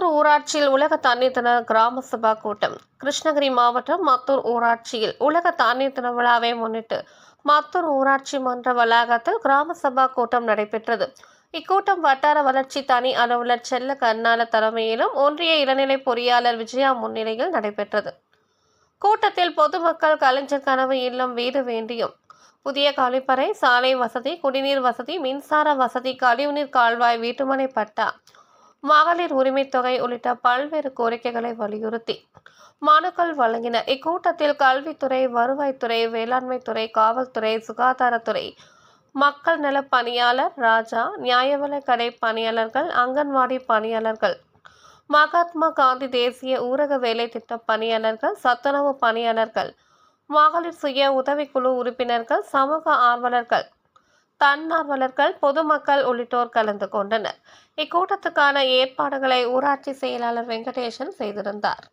மத்தூர் ஊராட்சியில் உலக தண்ணீர் தின கிராம சபா கூட்டம். கிருஷ்ணகிரி மாவட்டம் மத்தூர் ஊராட்சியில் உலக தண்ணீர் தின விழாவை முன்னிட்டு மத்தூர் ஊராட்சி மன்ற வளாகத்தில் கிராம சபா கூட்டம் நடைபெற்றது. இக்கூட்டம் வட்டார வளர்ச்சி தனி அலுவலர் செல்ல கண்ணால தலைமையிலும் ஒன்றிய இளநிலை பொறியாளர் விஜயா முன்னிலையில் நடைபெற்றது. கூட்டத்தில் பொதுமக்கள் கலைஞர் கனவு இல்லம் வீடு வேண்டியும் புதிய கழிப்பறை சாலை வசதி குடிநீர் வசதி மின்சார வசதி கழிவுநீர் கால்வாய் வீட்டுமனை பட்டா மகளிர் உரிமை தொகை உள்ளிட்ட பல்வேறு கோரிக்கைகளை வலியுறுத்தி மனுக்கள் வழங்கினர் இக்கூட்டத்தில் கல்வித்துறை வருவாய்த்துறை வேளாண்மைத்துறை காவல்துறை சுகாதாரத்துறை மக்கள் நல பணியாளர் ராஜா நியாயவிலைக் கடை பணியாளர்கள் அங்கன்வாடி பணியாளர்கள் மகாத்மா காந்தி தேசிய ஊரக வேலை திட்ட பணியாளர்கள் சத்துணவு பணியாளர்கள் மகளிர் சுய உதவிக்குழு உறுப்பினர்கள் சமூக ஆர்வலர்கள் தன்னார்வலர்கள் பொதுமக்கள் உள்ளிட்டோர் கலந்து கொண்டனர். இக்கூட்டத்துக்கான ஏற்பாடுகளை ஊராட்சி செயலாளர் வெங்கடேசன் செய்திருந்தார்.